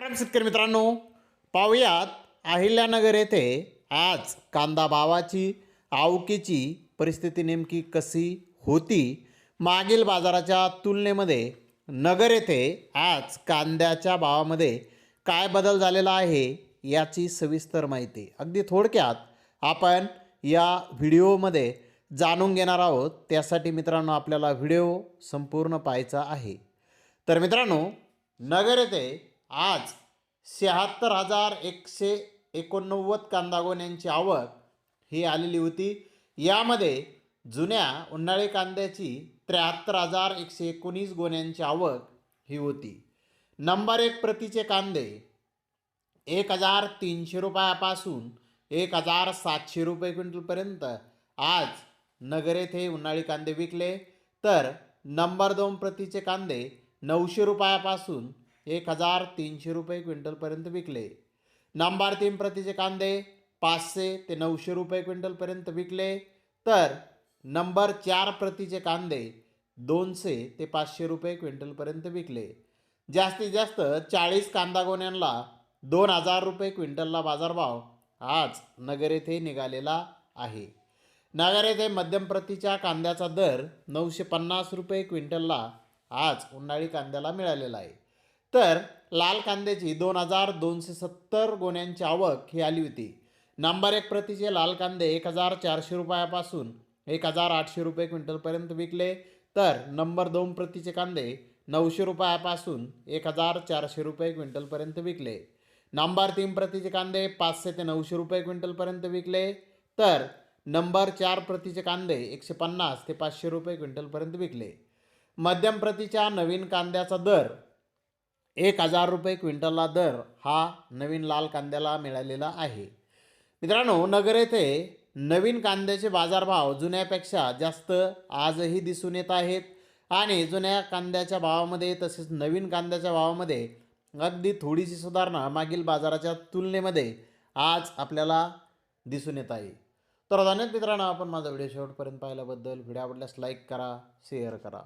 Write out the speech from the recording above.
शेतकरी मित्रांनो पाहुयात अहिल्यानगर येथे आज कांदा भावाची आवकीची परिस्थिती नेमकी कशी होती? मागील बाजाराच्या तुलनेमध्ये नगर येथे आज कांद्याच्या भावामध्ये काय बदल झालेला आहे याची सविस्तर माहिती. अगदी थोडक्यात आपण या व्हिडिओमध्ये जाणून घेणार आहोत. त्यासाठी मित्रांनो आपल्याला व्हिडिओ संपूर्ण पाहायचा आहे. तर मित्रांनो नगर येथे आज शहात्तर हजार एकशे एकोणनव्वद कांदागोण्यांची आवक ही आलेली होती. यामध्ये जुन्या उन्हाळी कांद्याची त्र्याहत्तर हजार एकशे एकोणीस गोण्यांची आवक ही होती. नंबर एक प्रतीचे कांदे एक हजार तीनशे रुपयापासून एक हजार सातशे रुपये क्विंटलपर्यंत आज नगर येथे उन्हाळी कांदे विकले. तर नंबर दोन प्रतीचे कांदे नऊशे रुपयापासून एक हजार तीनशे रुपये क्विंटलपर्यंत विकले. नंबर तीन प्रतीचे कांदे पाचशे ते नऊशे रुपये क्विंटलपर्यंत विकले. तर नंबर चार प्रतीचे कांदे दोनशे ते पाचशे रुपये क्विंटलपर्यंत विकले. जास्तीत जास्त चाळीस कांदा गोण्यांना दोन हजार रुपये क्विंटलला बाजारभाव आज नगर येथे निघालेला आहे. नगर येथे मध्यम प्रतीच्या कांद्याचा दर नऊशे पन्नास रुपये क्विंटलला आज उन्हाळी कांद्याला मिळालेला आहे. तर लाल कांद्याची दोन हजार दोनशे सत्तर गोण्यांची आवक ही आली होती. नंबर एक प्रतीचे लाल कांदे एक हजार चारशे रुपयापासून एक हजार आठशे रुपये क्विंटलपर्यंत विकले. तर नंबर दोन प्रतीचे कांदे नऊशे रुपयापासून एक हजार चारशे रुपये क्विंटलपर्यंत विकले. नंबर तीन प्रतीचे कांदे पाचशे ते नऊशे रुपये क्विंटलपर्यंत विकले. तर नंबर चार प्रतीचे कांदे एकशे पन्नास ते पाचशे रुपये क्विंटलपर्यंत विकले. मध्यम प्रतीच्या नवीन कांद्याचा दर एक हजार रुपये क्विंटलला दर हा नवीन लाल कांद्याला मिळालेला आहे. मित्रांनो नगर येथे नवीन कांद्याचे बाजारभाव जुन्यापेक्षा जास्त आजही दिसून येत आहेत आणि जुन्या कांद्याच्या भावामध्ये तसेच नवीन कांद्याच्या भावामध्ये अगदी थोडीशी सुधारणा मागील बाजाराच्या तुलनेमध्ये आज आपल्याला दिसून येत आहे. तर धन्यवाद मित्रांनो आपण माझा व्हिडिओ शेवटपर्यंत पाहिल्याबद्दल. व्हिडिओ आवडल्यास लाईक करा शेअर करा.